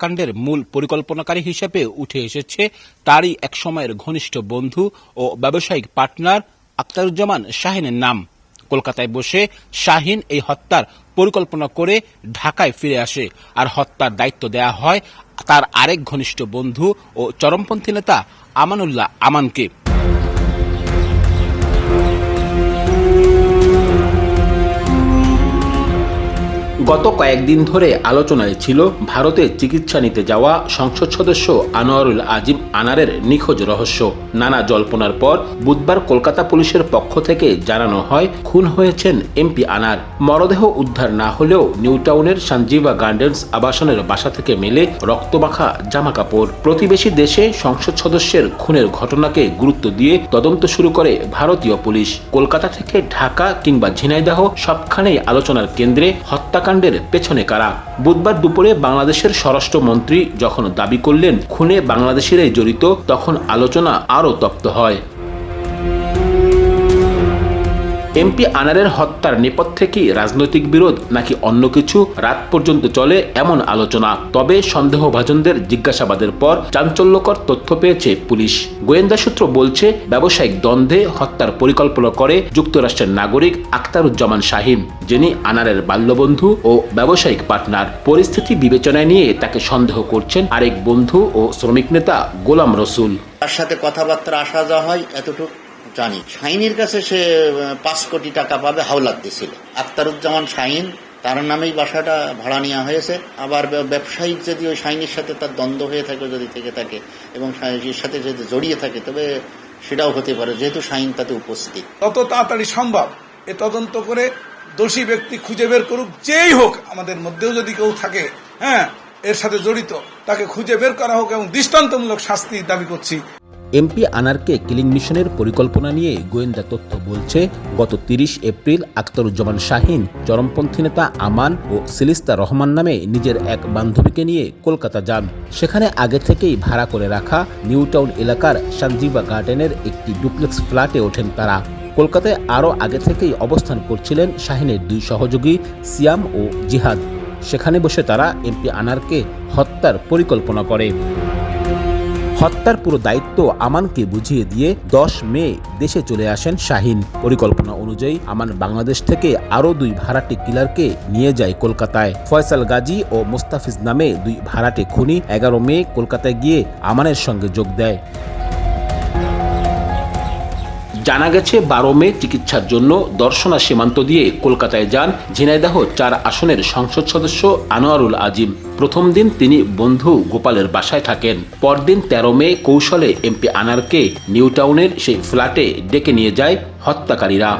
কাণ্ডের মূল পরিকল্পনাকারী হিসেবে উঠে এসেছে তারই একসময়ের ঘনিষ্ঠ বন্ধু ও ব্যবসায়িক পার্টনার আক্তারুজ্জামান শাহিনের নাম। কলকাতায় বসে শাহিন এই হত্যার পরিকল্পনা করে ঢাকায় ফিরে আসে। আর হত্যার দায়িত্ব দেয়া হয় তার আরেক ঘনিষ্ঠ বন্ধু ও চরমপন্থী নেতা আমানুল্লাহ আমানকে। গত কয়েকদিন ধরে আলোচনায় ছিল ভারতে চিকিৎসা নিতে যাওয়া সংসদ সদস্য আনোয়ারুল আজিম আনারের নিখোঁজ রহস্য। নানা জল্পনার পর বুধবার কলকাতা পুলিশের পক্ষ থেকে জানানো হয়, খুন হয়েছেন এমপি আনার। মরদেহ উদ্ধার না হলেও নিউ টাউনের সঞ্জীবা গার্ডেন্স আবাসনের বাসা থেকে মেলে রক্তমাখা জামা কাপড় প্রতিবেশী দেশে সংসদ সদস্যের খুনের ঘটনাকে গুরুত্ব দিয়ে তদন্ত শুরু করে ভারতীয় পুলিশ। কলকাতা থেকে ঢাকা কিংবা ঝিনাইদহ সবখানেই আলোচনার কেন্দ্রে হত্যাকাণ্ডের পেছনে কারা? বুধবার দুপুরে বাংলাদেশের স্বরাষ্ট্রমন্ত্রী যখন দাবি করলেন খুনে বাংলাদেশিরাই জড়িত, তখন আলোচনা আরও তপ্ত হয়। এমপি আনারের হত্যার নেপথ্যে কি রাজনৈতিক বিরোধ নাকি অন্য কিছু? রাত পর্যন্ত চলে এমন আলোচনা। তবে সন্দেহভাজনদের জিজ্ঞাসাবাদের পর চাঞ্চল্যকর তথ্য পেয়েছে পুলিশ। গোয়েন্দা সূত্র বলছে, ব্যবসায়িক দ্বন্দ্বে হত্যার পরিকল্পনা করে যুক্তরাষ্ট্রের নাগরিক আখতারুজ্জামান শাহিন, যিনি আনারের বাল্যবন্ধু ও ব্যবসায়িক পার্টনার। পরিস্থিতি বিবেচনায় নিয়ে তাকে সন্দেহ করছেন আরেক বন্ধু ও শ্রমিক নেতা গোলাম রসুল। তার সাথে কথাবার্তা আসা যাওয়া হয় এতটুকু? জানি। শাহিনের কাছে সে পাঁচ কোটি টাকা পাবে, হাওলাত দিছিল। আক্তারুজ্জামান শাহিন, তার নামেই বাসাটা ভাড়া নেওয়া হয়েছে। আবার ব্যবসায়িক যদি ওই শাহিনের সাথে তার দ্বন্দ্ব হয়ে থাকে, যদি থেকে থাকে, এবং শাহিনের সাথে যদি জড়িয়ে থাকে, তবে সেটাও হতে পারে, যেহেতু শাহিন তাতে উপস্থিত। তত তাড়াতাড়ি সম্ভব। এ তদন্ত করে দোষী ব্যক্তি খুঁজে বের করুক, যেই হোক, আমাদের মধ্যেও যদি কেউ থাকে হ্যাঁ এর সাথে জড়িত, তাকে খুঁজে বের করা হোক, এবং দৃষ্টান্তমূলক শাস্তি দাবি করছি। এমপি আনারকে কিলিং মিশনের পরিকল্পনা নিয়ে গোয়েন্দা তথ্য বলছে, গত তিরিশ এপ্রিল আখতারুজ্জামান শাহিন, চরমপন্থী নেতা আমান ও সিলিস্তা রহমান নামে নিজের এক বান্ধবীকে নিয়ে কলকাতা যান। সেখানে আগে থেকেই ভাড়া করে রাখা নিউ টাউন এলাকার সঞ্জীবা গার্ডেনের একটি ডুপ্লেক্স ফ্ল্যাটে ওঠেন তারা। কলকাতায় আরও আগে থেকেই অবস্থান করছিলেন শাহিনের দুই সহযোগী, সিয়াম ও জিহাদ। সেখানে বসে তারা এমপি আনারকে হত্যার পরিকল্পনা করে। হত্যার পুরো দায়িত্ব আমানকে বুঝিয়ে দিয়ে দশ মে দেশে চলে আসেন শাহিন। পরিকল্পনা অনুযায়ী আমান বাংলাদেশ থেকে আরও দুই ভাড়াটে কিলারকে নিয়ে যায় কলকাতায়। ফয়সাল গাজী ও মোস্তাফিজ নামে দুই ভাড়াটে খুনি এগারো মে কলকাতায় গিয়ে আমানের সঙ্গে যোগ দেয়। জানা গেছে, বারো মে চিকিৎসার জন্য দর্শনা সীমান্ত দিয়ে কলকাতায় যান ঝিনাইদাহ চার আসনের সংসদ সদস্য আনোয়ারুল আজিম। প্রথম দিন তিনি বন্ধু গোপালের বাসায় থাকেন। পরদিন তেরো মে কৌশলে এমপি আনারকে নিউটাউনের সেই ফ্ল্যাটে ডেকে নিয়ে যায় হত্যাকারীরা।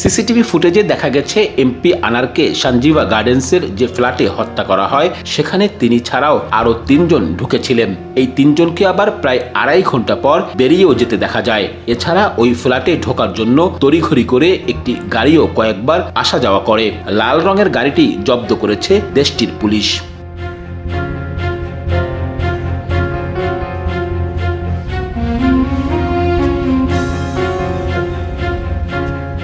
সিসিটিভি ফুটেজে দেখা গেছে, এমপি আনারকে সঞ্জীবা গার্ডেন্সের যে ফ্ল্যাটে হত্যা করা হয়, সেখানে তিনি ছাড়াও আরও তিনজন ঢুকেছিলেন। এই তিনজনকে আবার প্রায় আড়াই ঘণ্টা পর বেরিয়েও যেতে দেখা যায়। এছাড়া ওই ফ্ল্যাটে ঢোকার জন্য তড়িঘড়ি করে একটি গাড়িও কয়েকবার আসা যাওয়া করে। লাল রঙের গাড়িটি জব্দ করেছে দেশটির পুলিশ।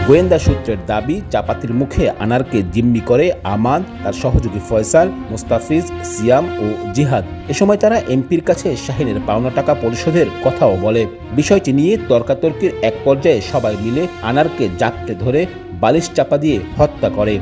গোয়েন্দা সূত্রের দাবি, চাপাতির মুখে আনারকে জিম্মি করে আমান, তার সহযোগী ফয়সাল, মুস্তাফিজ, সিয়াম ও জিহাদ। এ সময় তারা এমপির কাছে শাহিনের পাওনা টাকা পরিশোধের কথাও বলে। বিষয়টি নিয়ে তর্কাতর্কির এক পর্যায়ে সবাই মিলে আনারকে জাপটে ধরে বালিশ চাপা দিয়ে হত্যা করে।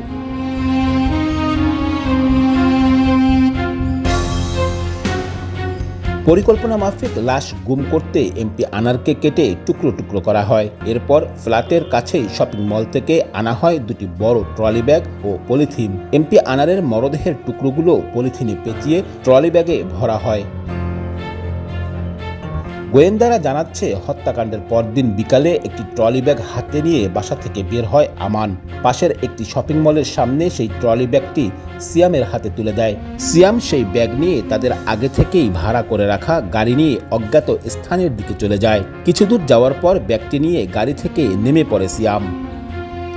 পরিকল্পনা মাফিক লাশ গুম করতে এমপি আনারকে কেটে টুকরো টুকরো করা হয়। এরপর ফ্ল্যাটের কাছেই শপিং মল থেকে আনা হয় দুটি বড় ট্রলি ব্যাগ ও পলিথিন। এমপি আনারের মরদেহের টুকরোগুলো পলিথিনে পেঁচিয়ে ট্রলি ব্যাগে ভরা হয়। গোয়েন্দারা জানাচ্ছে, হত্যাকাণ্ডের পরদিন বিকালে একটি ট্রলি ব্যাগ হাতে নিয়ে বাসা থেকে বের হয় আমান। পাশের একটি শপিং মলের সামনে সেই ট্রলি ব্যাগটি সিয়ামের হাতে তুলে দেয়। সিয়াম সেই ব্যাগ নিয়ে তাদের আগে থেকেই ভাড়া করে রাখা গাড়ি নিয়ে অজ্ঞাত স্থানের দিকে চলে যায়। কিছু দূর যাওয়ার পর ব্যাগটি নিয়ে গাড়ি থেকে নেমে পড়ে সিয়াম।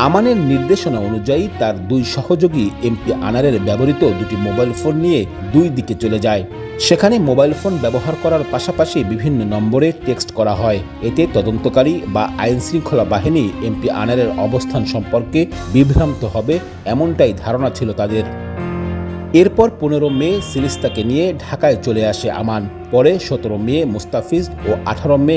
আমানের নির্দেশনা অনুযায়ী তার দুই সহযোগী এমপি আনারের ব্যবহৃত দুটি মোবাইল ফোন নিয়ে দুই দিকে চলে যায়। সেখানে মোবাইল ফোন ব্যবহার করার পাশাপাশি বিভিন্ন নম্বরে টেক্সট করা হয়। এতে তদন্তকারী বা আইন শৃঙ্খলা বাহিনী এমপি আনারের অবস্থান সম্পর্কে বিভ্রান্ত হবে এমনটাই ধারণা ছিল তাদের। এরপর পনেরো মে সিলিস্তাকে নিয়ে ঢাকায় চলে আসে আমান। পরে সতেরো মে মুস্তাফিজ ও আঠারো মে